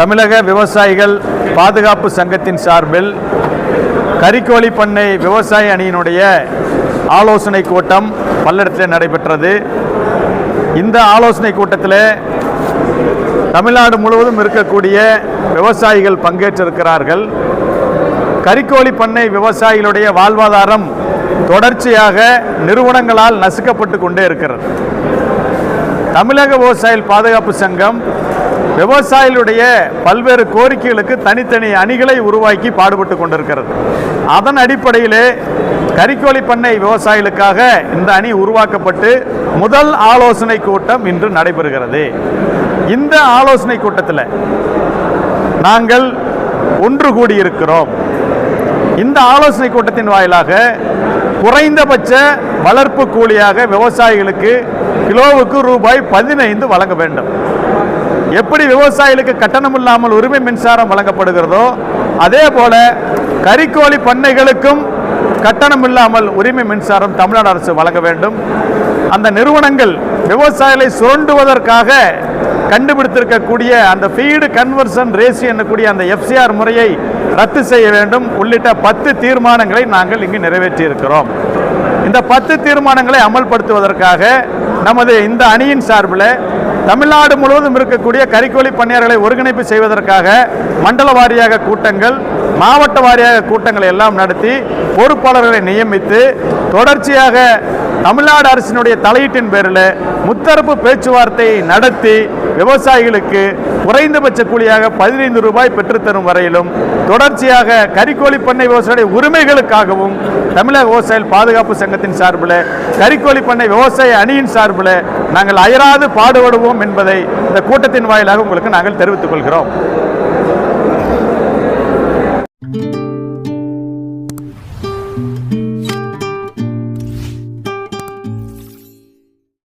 தமிழக விவசாயிகள் பாதுகாப்பு சங்கத்தின் சார்பில் கறிக்கோழி பண்ணை விவசாய அணியினுடைய ஆலோசனை கூட்டம் பல்லடத்தில் நடைபெற்றது. இந்த ஆலோசனை கூட்டத்தில் தமிழ்நாடு முழுவதும் இருக்கக்கூடிய விவசாயிகள் பங்கேற்றிருக்கிறார்கள். கறிக்கோழி பண்ணை விவசாயிகளுடைய வாழ்வாதாரம் தொடர்ச்சியாக நிறுவனங்களால் நசுக்கப்பட்டு கொண்டே இருக்கிறது. தமிழக விவசாயிகள் பாதுகாப்பு சங்கம் விவசாயிகளுடைய பல்வேறு கோரிக்கைகளுக்கு தனித்தனி அணிகளை உருவாக்கி பாடுபட்டு கொண்டிருக்கிறது. அதன் அடிப்படையிலே கறிக்கோழி பண்ணை விவசாயிகளுக்காக இந்த அணி உருவாக்கப்பட்டு முதல் ஆலோசனை கூட்டம் இன்று நடைபெறுகிறது. இந்த ஆலோசனை கூட்டத்தில் நாங்கள் ஒன்று கூடியிருக்கிறோம். இந்த ஆலோசனை கூட்டத்தின் வாயிலாக குறைந்தபட்ச வளர்ப்பு கூலியாக விவசாயிகளுக்கு கிலோவுக்கு ரூபாய் பதினைந்து வழங்க வேண்டும். எப்படி விவசாயிகளுக்கு கட்டணம் இல்லாமல் உரிமை மின்சாரம் வழங்கப்படுகிறதோ அதே போல கறிக்கோழி பண்ணைகளுக்கும் கட்டணம் இல்லாமல் உரிமை மின்சாரம் தமிழ்நாடு அரசு வழங்க வேண்டும். அந்த நிறுவனங்கள் விவசாயிகளை சுரண்டுவதற்காக கண்டுபிடித்திருக்கக்கூடிய அந்த ஃபீடு கன்வர்சன் ரேசி என்னக்கூடிய அந்த எஃப்சிஆர் முறையை ரத்து செய்ய வேண்டும். உள்ளிட்ட பத்து தீர்மானங்களை நாங்கள் இங்கு நிறைவேற்றியிருக்கிறோம். இந்த பத்து தீர்மானங்களை அமல்படுத்துவதற்காக நமது இந்த அணியின் சார்பில் தமிழ்நாடு முழுவதும் இருக்கக்கூடிய கறிக்கோழி பணியாளர்களை ஒருங்கிணைப்பு செய்வதற்காக மண்டல வாரியாக கூட்டங்கள் மாவட்ட வாரியாக கூட்டங்களை எல்லாம் நடத்தி பொறுப்பாளர்களை நியமித்து தொடர்ச்சியாக தமிழ்நாடு அரசினுடைய தலையீட்டின் பேரில் முத்தரப்பு பேச்சுவார்த்தையை நடத்தி விவசாயிகளுக்கு குறைந்தபட்ச கூலியாக பதினைந்து ரூபாய் பெற்றுத்தரும் வரையிலும் தொடர்ச்சியாக கறிக்கோழி பண்ணை விவசாய உரிமைகளுக்காகவும் தமிழக விவசாயிகள் பாதுகாப்பு சங்கத்தின் சார்பில் கறிக்கோழி பண்ணை விவசாய அணியின் சார்பில் நாங்கள் அயராது பாடுபடுவோம் என்பதை இந்த கூட்டத்தின் வாயிலாக உங்களுக்கு நாங்கள் தெரிவித்துக் கொள்கிறோம்.